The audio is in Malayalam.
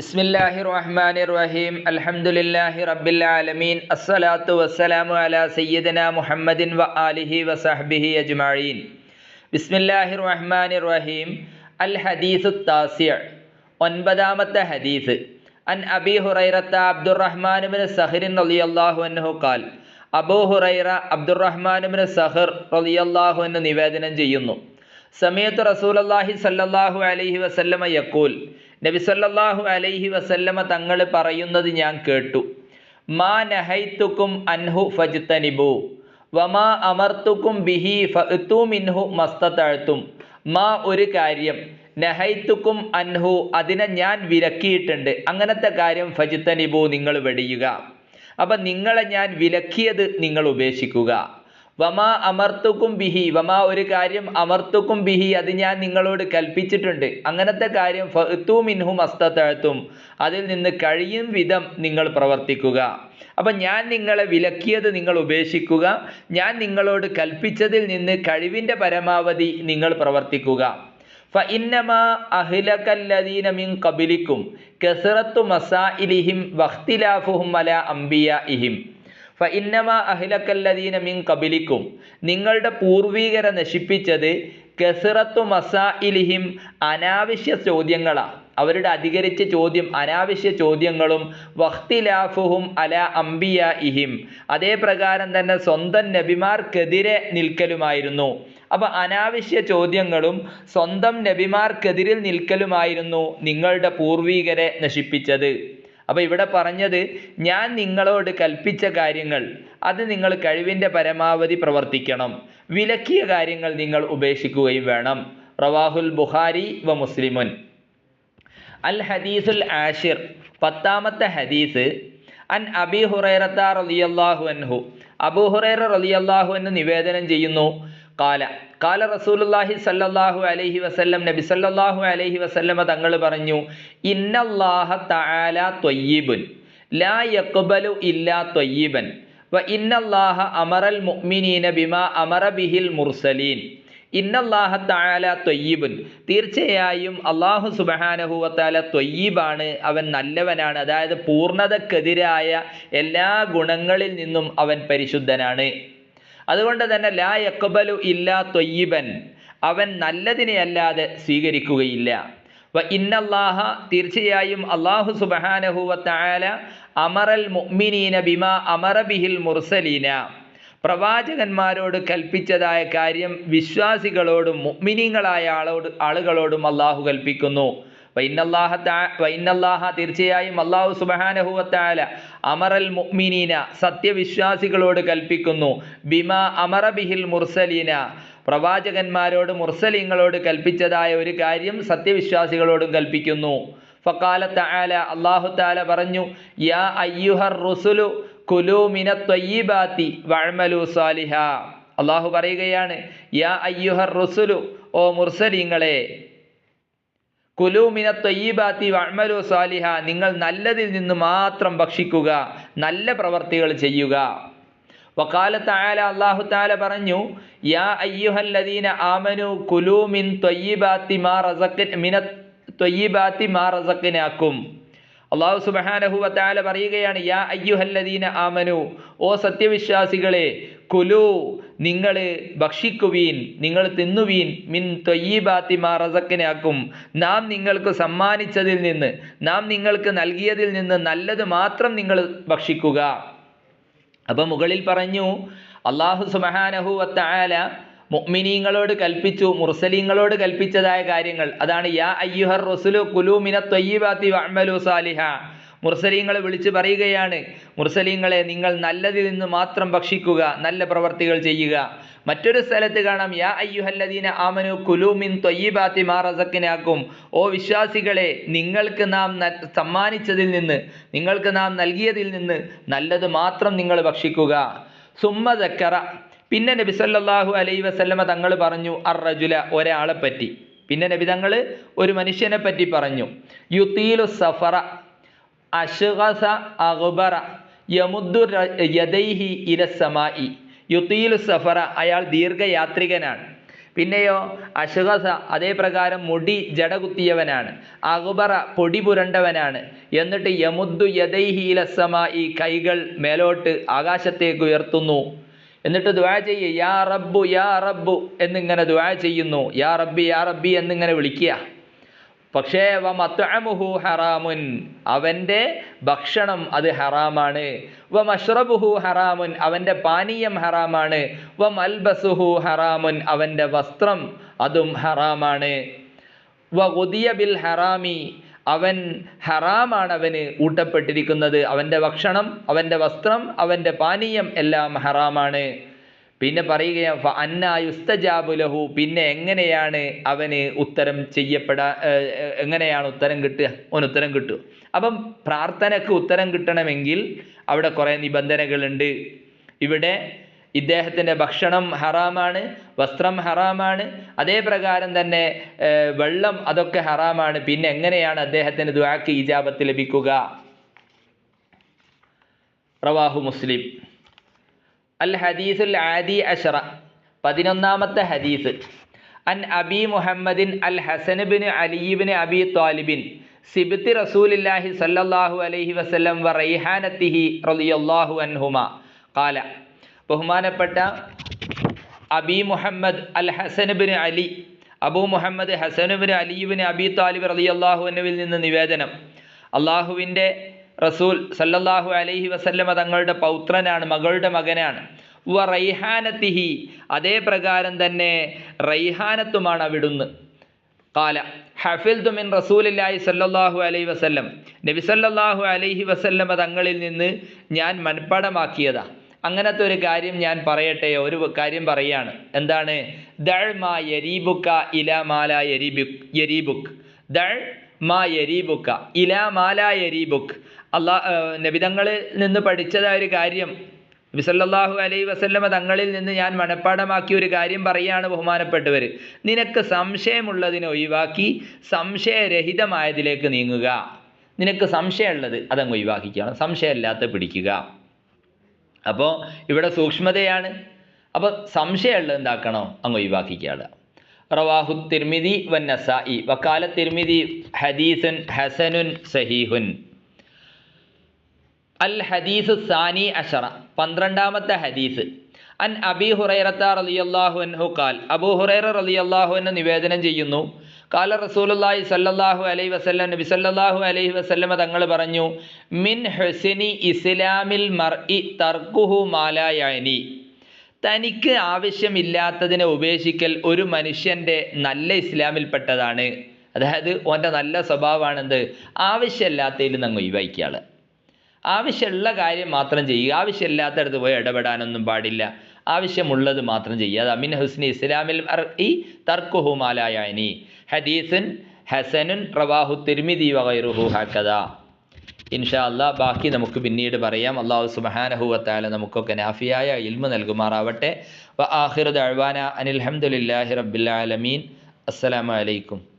ബിസ്മില്ലാഹി റഹ്മാനി റഹീം അൽഹംദുലില്ലാഹി റബ്ബിൽ ആലമീൻ. അസ്സലാത്തു വസ്സലാമു അലാ സയ്യിദന മുഹമ്മദിൻ വ ആലിഹി വസഹ്ബിഹി അജ്മഈൻ. ബിസ്മില്ലാഹി റഹ്മാനി റഹീം അൽ ഹദീസു താസിയ ഒൻപതാമത്തെ ഹദീസ്. അൻ അബി ഹുറൈറത്ത അബ്ദുറഹ്മാൻ ബിൻ സഹറിൻ റളിയല്ലാഹു അൻഹു ഖാൽ. Abu Hurairah Abdurrahman bin Sakhr റളിയല്ലാഹു അൻഹു നിവേദനം ചെയ്യുന്നു. സമയത്ത് റസൂലല്ലാഹി സല്ലല്ലാഹു അലൈഹി വസല്ലമ യക്കൂൽ നബി സല്ലല്ലാഹു അലൈഹി വസല്ലമ തങ്ങൾ പറയുന്നത് ഞാൻ കേട്ടു. മാ നഹൈത്തുക്കും അൻഹു ഫജ്തനിബു. വമാ അമർത്തുക്കും ബിഹി ഫഅ്തു മിൻഹു മസ്തതഅ്തും മാ ഒരു കാര്യം നഹൈത്തുക്കും അൻഹു അതിനെ ഞാൻ വിലക്കിയിട്ടുണ്ട്. അങ്ങനത്തെ കാര്യം ഫജ്തനിബു നിങ്ങൾ വെടിയുക. അപ്പം നിങ്ങളെ ഞാൻ വിലക്കിയത് നിങ്ങൾ ഉപേക്ഷിക്കുക. വമാ അമർത്തുക്കും ബിഹി വമാ ഒരു കാര്യം അമർത്തുക്കും ബിഹി അത് ഞാൻ നിങ്ങളോട് കൽപ്പിച്ചിട്ടുണ്ട്. അങ്ങനത്തെ കാര്യം ഫത്തു മിൻഹു അസ്തത്തഴത്തും അതിൽ നിന്ന് കഴിയും വിധം നിങ്ങൾ പ്രവർത്തിക്കുക. അപ്പം ഞാൻ നിങ്ങളെ വിലക്കിയത് നിങ്ങൾ ഉപേക്ഷിക്കുക ഞാൻ നിങ്ങളോട് കൽപ്പിച്ചതിൽ നിന്ന് കഴിവിന്റെ പരമാവധി നിങ്ങൾ പ്രവർത്തിക്കുക. ഫ ഇന്നമാ അഹിലക്കല്ലദീന മിൻ കബിലിക്കും കസറത്തു മസാഇലിഹിം വഖ്തിലാഫുഹും അല അംബിയ ഇഹിം ഫ ഇന്നമ അഹിലക്കല്ലദീന മിൻ കബിലിക്കും നിങ്ങളുടെ പൂർവീകരെ നശിപ്പിച്ചത് കസറത്തു മസാഇലിഹിം അനാവശ്യ ചോദ്യങ്ങളാണ് അവരുടെ അധികരിച്ച ചോദ്യം അനാവശ്യ ചോദ്യങ്ങളും വഖ്തിലാഫുഹും അല അംബിയ ഇഹിം അതേ പ്രകാരം തന്നെ സ്വന്തം നബിമാർക്കെതിരെ നിൽക്കലുമായിരുന്നു. അപ്പൊ അനാവശ്യ ചോദ്യങ്ങളും സ്വന്തം നബിമാർക്കെതിരിൽ നിൽക്കലുമായിരുന്നു നിങ്ങളുടെ പൂർവീകരെ നശിപ്പിച്ചത്. അപ്പോൾ ഇവിടെ പറഞ്ഞത് ഞാൻ നിങ്ങളോട് കൽപ്പിച്ച കാര്യങ്ങൾ അത് നിങ്ങൾ കഴിവിന്റെ പരമാവധി പ്രവർത്തിക്കണം. വിലക്കിയ കാര്യങ്ങൾ നിങ്ങൾ ഉപേക്ഷിക്കുകയും വേണം. റവാഹുൽ ബുഹാരി വ മുസ്ലിമുൻ. അൽ ഹദീസുൽ ആഷിർ പത്താമത്തെ ഹദീസ് അൻ അബി ഹുറൈറത്ത റളിയല്ലാഹു അൻഹു. അബൂ ഹുറൈറ റളിയല്ലാഹു അൻഹു നിവേദനം ചെയ്യുന്നു കാല. കാല റസൂലുല്ലാഹി സല്ലാഹു അലൈഹി വസല്ലം നബി സല്ലാഹു അലൈഹി വസല്ലമ തങ്ങൾ പറഞ്ഞു ഇന്നല്ലാഹ തആല ത്വയ്യിബുൻ ലാ യഖ്ബലു ഇല്ലാ ത്വയ്യിബൻ വ ഇന്നല്ലാഹ അമറൽ മുഅ്മിനീന ബിമാ അമറ ബിഹിൽ മുർസലീൻ. ഇന്നല്ലാഹ തആല ത്വയ്യിബുൻ തീർച്ചയായും അള്ളാഹു സുബഹാനഹുവത്താല ത്വയ്യീബാണ് അവൻ നല്ലവനാണ് അതായത് പൂർണതക്കെതിരായ എല്ലാ ഗുണങ്ങളിൽ നിന്നും അവൻ പരിശുദ്ധനാണ്. അതുകൊണ്ട് തന്നെ ലാ യക്കബലു ഇല്ലാ ത്വയ്യിബൻ അവൻ നല്ലതിനെയല്ലാതെ സ്വീകരിക്കുകയില്ല. വ ഇന്നല്ലാഹ തീർച്ചയായും അള്ളാഹു സുബഹാനഹുവ തആല അമറൽ മുഅ്മിനീന ബിമാ അമറ ബിഹിൽ മുർസലീന. പ്രവാചകന്മാരോട് കൽപ്പിച്ചതായ കാര്യം വിശ്വാസികളോടും മുഅ്മിനീങ്ങളായ ആളോട് ആളുകളോടും അള്ളാഹു കൽപ്പിക്കുന്നു. വൈനല്ലാഹ തീർച്ചയായും അള്ളാഹു സുബഹാനഹുവത്താല അമറൽ മുഅ്മിനീന സത്യവിശ്വാസികളോട് കൽപ്പിക്കുന്നു. ബിമ അമറ ബിഹിൽ മുർസലീന. പ്രവാചകന്മാരോട് മുർസലിങ്ങളോട് കൽപ്പിച്ചതായ ഒരു കാര്യം സത്യവിശ്വാസികളോടും കൽപ്പിക്കുന്നു. ഫക്കാല തആല അള്ളാഹു താല പറഞ്ഞു യാ അയ്യുഹർ റുസുലു കുലു മിന ത്വയ്യിബാത്തി വഴമലു സാലിഹ. അള്ളാഹു പറയുകയാണ് യാ അയ്യുഹർ റുസുലു ഓ മുർസലിങ്ങളെ വഅ്മലു സാലിഹ നിങ്ങൾ നല്ലതിൽ നിന്ന് മാത്രം ഭക്ഷിക്കുക നല്ല പ്രവർത്തികൾ ചെയ്യുക. വക്കാല അള്ളാഹു താല പറഞ്ഞു യാ അയ്യുഹല്ലദീന മാ മിന മാ അള്ളാഹു സുബഹാനഹു താല പറയുകയാണ് യാ അയ്യുഹല്ലദീന ആമനു ഓ സത്യവിശ്വാസികളെ കുലു നിങ്ങൾ ഭക്ഷിക്കുവീൻ നിങ്ങൾ തിന്നുവീൻ മിൻ തൊയ്യീബാത്തി മാ റസക്കിനാക്കും നാം നിങ്ങൾക്ക് സമ്മാനിച്ചതിൽ നിന്ന് നാം നിങ്ങൾക്ക് നൽകിയതിൽ നിന്ന് നല്ലത് മാത്രം നിങ്ങൾ ഭക്ഷിക്കുക. അപ്പം മുകളിൽ പറഞ്ഞു അള്ളാഹു സുബഹാനഹു വത്താല മുഅ്മിനീങ്ങളോട് കൽപ്പിച്ചു മുർസലീങ്ങളോട് കൽപ്പിച്ചതായ കാര്യങ്ങൾ. അതാണ് യാ അയ്യുഹർ റസുലു കുലു മിന തൊയ്യീബാത്തി വഅമലു സാലിഹ. മുർസലീങ്ങൾ വിളിച്ചു പറയുകയാണ് മുർസലീങ്ങളെ നിങ്ങൾ നല്ലതിൽ നിന്ന് മാത്രം ഭക്ഷിക്കുക നല്ല പ്രവർത്തികൾ ചെയ്യുക. മറ്റൊരു സ്ഥലത്ത് കാണാം യാ അയ്യുഹല്ലദീന ആമനു കുലൂമിൻ മിൻ മാറസക്കിനാക്കും ഓ വിശ്വാസികളെ നിങ്ങൾക്ക് നാം സമ്മാനിച്ചതിൽ നിന്ന് നിങ്ങൾക്ക് നാം നൽകിയതിൽ നിന്ന് നല്ലത് മാത്രം നിങ്ങൾ ഭക്ഷിക്കുക. സുമ്മ ദക്കറ. പിന്നെ നബി സല്ലല്ലാഹു അലൈഹി വസല്ലമ തങ്ങൾ പറഞ്ഞു അർ റജുല ഒരാളെ പറ്റി പിന്നെ നബി തങ്ങൾ ഒരു മനുഷ്യനെ പറ്റി പറഞ്ഞു യുത്തീലു സഫറ. അഷ്ഗസ അഖ്ബറ യമുദ്ദു യദൈഹി ഇല സമായി യുത്തീലു സഫറ അയാൾ ദീർഘയാത്രികനാണ്. പിന്നെയോ അഷ്ഹസ അതേപ്രകാരം മുടി ജടകുത്തിയവനാണ്. അഖ്ബറ പൊടി പുരണ്ടവനാണ്. എന്നിട്ട് യമുദ്ദു യദൈഹി ഈ കൈകൾ മേലോട്ട് ആകാശത്തേക്ക് ഉയർത്തുന്നു. എന്നിട്ട് ദുആ ചെയ്യ് യാ റബ്ബു യാ റബ്ബു എന്നിങ്ങനെ ദുആ ചെയ്യുന്നു. യാ റബ്ബി യാ റബ്ബി എന്നിങ്ങനെ വിളിക്കുക. പക്ഷേ വ മത്അമുഹു ഹറാമുൻ. അവന്റെ ഭക്ഷണം അത് ഹറാമാണ്. വ മഷ്റബുഹു ഹറാമുൻ അവന്റെ പാനീയം ഹറാമാണ്. വ മൽബസുഹു ഹറാമുൻ അവന്റെ വസ്ത്രം അതും ഹറാമാണ്. വ ബിൽ ഹറാമി അവൻ ഹറാമാണ് അവന് ഊട്ടപ്പെട്ടിരിക്കുന്നത്. അവന്റെ ഭക്ഷണം അവന്റെ വസ്ത്രം അവന്റെ പാനീയം എല്ലാം ഹറാമാണ്. പിന്നെ പറയുകയാണ് അന്നായുസ്തജാബുലഹു അന്നാ ലഹു. പിന്നെ എങ്ങനെയാണ് അവന് ഉത്തരം ചെയ്യപ്പെടാ എങ്ങനെയാണ് ഉത്തരം കിട്ടുക? അവന് ഉത്തരം കിട്ടുക അപ്പം പ്രാർത്ഥനക്ക് ഉത്തരം കിട്ടണമെങ്കിൽ അവിടെ കുറേ നിബന്ധനകളുണ്ട്. ഇവിടെ ഇദ്ദേഹത്തിന്റെ ഭക്ഷണം ഹറാമാണ് വസ്ത്രം ഹറാമാണ്. അതേ പ്രകാരം തന്നെ വെള്ളം അതൊക്കെ ഹറാമാണ്. പിന്നെ എങ്ങനെയാണ് അദ്ദേഹത്തിന് ദുവാക്ക് ഇജാബത്ത് ലഭിക്കുക? പ്രവാഹു മുസ്ലിം. അൽ ഹദീസുൽ ആദി അഷറ പതിനൊന്നാമത്തെ ഹദീസ്. അൻ അബി മുഹമ്മദിൻ അൽ ഹസനുബിൻ അലിബിൻ അബി താലിബിൻ സിബിത്തി റസൂലില്ലാഹി സല്ലല്ലാഹു അലൈഹി വസല്ലം വ റൈഹാനത്തിഹി റളിയല്ലാഹു അൻഹുമ. കാല ബഹുമാനപ്പെട്ട അബി മുഹമ്മദ് അൽ ഹസനുബിൻ അലി അബൂ മുഹമ്മദ് ഹസനുബിൻ അലിബിൻ അബി താലിബ് റളിയല്ലാഹു അൻഹുവിൽ നിന്ന് നിവേദനം. അള്ളാഹുവിന്റെ റസൂൽ സല്ലല്ലാഹു അലൈഹി വസല്ലമ തങ്ങളുടെ പൗത്രനാണ് മകളുടെ മകനാണ്. വ റൈഹാനത്തിഹി അതേ പ്രകാരം തന്നെ റൈഹാനത്തുമാണ് അവിടുന്ന്. കാല ഹഫിൽതു മിൻ റസൂലില്ലാഹി സല്ലാഹു അലൈഹി വസല്ലം. നബി സല്ലല്ലാഹു അലൈഹി വസല്ലമ തങ്ങളിൽ നിന്ന് ഞാൻ മൻപടമാക്കിയതാ അങ്ങനത്തെ ഒരു കാര്യം ഞാൻ പറയട്ടെ ഒരു കാര്യം പറയാണ്. എന്താണ്? ദൾ മാ യരീബുക്ക ഇല മാല യരീബുക് യരീബുക്ക് ദൾ മാ യരീബുക്ക ഇല മാല യരീബുക്ക് അള്ളാ നബിതങ്ങളിൽ നിന്ന് പഠിച്ചതായ ഒരു കാര്യം നബി അലൈ വസല്ലമ തങ്ങളിൽ നിന്ന് ഞാൻ മനഃപ്പാടമാക്കിയ ഒരു കാര്യം പറയുകയാണ് ബഹുമാനപ്പെട്ടവർ നിനക്ക് സംശയമുള്ളതിനെ ഒഴിവാക്കി സംശയരഹിതമായതിലേക്ക് നീങ്ങുക. നിനക്ക് സംശയമുള്ളത് അതങ്ങ് ഒഴിവാക്കിക്കണം. സംശയമില്ലാത്ത പിടിക്കുക. അപ്പോൾ ഇവിടെ സൂക്ഷ്മതയാണ്. അപ്പോൾ സംശയമുള്ളത് എന്താക്കണോ? അങ്ങ് ഒഴിവാക്കിക്കാളുക. റവാഹു തിർമിതി വൻ നസായി വക്കാല തിർമിതി ഹദീസുൻ ഹസനുൻ സഹീഹുൻ. അൽ ഹദീസ് സാനി അഷറ പന്ത്രണ്ടാമത്തെ ഹദീസ്. അൻ അബി ഹുറൈറത്ത റളിയല്ലാഹു അൻഹു കാൽ അബു ഹുറൈറ റളിയല്ലാഹു എന്ന് നിവേദനം ചെയ്യുന്നു. കാല റസൂലുള്ളാഹി സല്ലല്ലാഹു അലൈഹി വസല്ലം നബി സല്ലല്ലാഹു അലൈഹി വസല്ലമ തങ്ങൾ പറഞ്ഞു മിൻ ഹുസ്നി ഇസ്ലാമിൽ മർഇ തർക്കുഹു മാലായനി തനിക്ക് ആവശ്യമില്ലാത്തതിനെ ഉപേക്ഷിക്കൽ ഒരു മനുഷ്യന്റെ നല്ല ഇസ്ലാമിൽപ്പെട്ടതാണ്. അതായത് ഓന്റെ നല്ല സ്വഭാവമാണെന്ത്? ആവശ്യമില്ലാത്തതിൽ നിന്ന് അങ്ങ് ഒഴിവാക്കിയാൾ ആവശ്യമുള്ള കാര്യം മാത്രം ചെയ്യുക. ആവശ്യമില്ലാത്തടത്ത് പോയി ഇടപെടാനൊന്നും പാടില്ല. ആവശ്യമുള്ളത് മാത്രം ചെയ്യുക. അത് അമിൻ ഹുസ്നി ഇസ്ലാമിൽ ഈ തർക്കുഹുമാലായനി ഹദീസുൻ ഹസനുൻ റവാഹു തിരുമിതി വകൈറുഹു ഹക്കഥ ഇൻഷാ അല്ലാ ബാക്കി നമുക്ക് പിന്നീട് പറയാം. അള്ളാഹു സുബഹാനഹുവത്താല നമുക്കൊക്കെ നാഫിയായ ഇൽമ നൽകുമാറാവട്ടെ. വ ആഹിർ ദഅ്വാന അനിൽ ഹംദുലില്ലാഹി റബ്ബിൽ ആലമീൻ. അസ്സലാമു അലൈക്കും.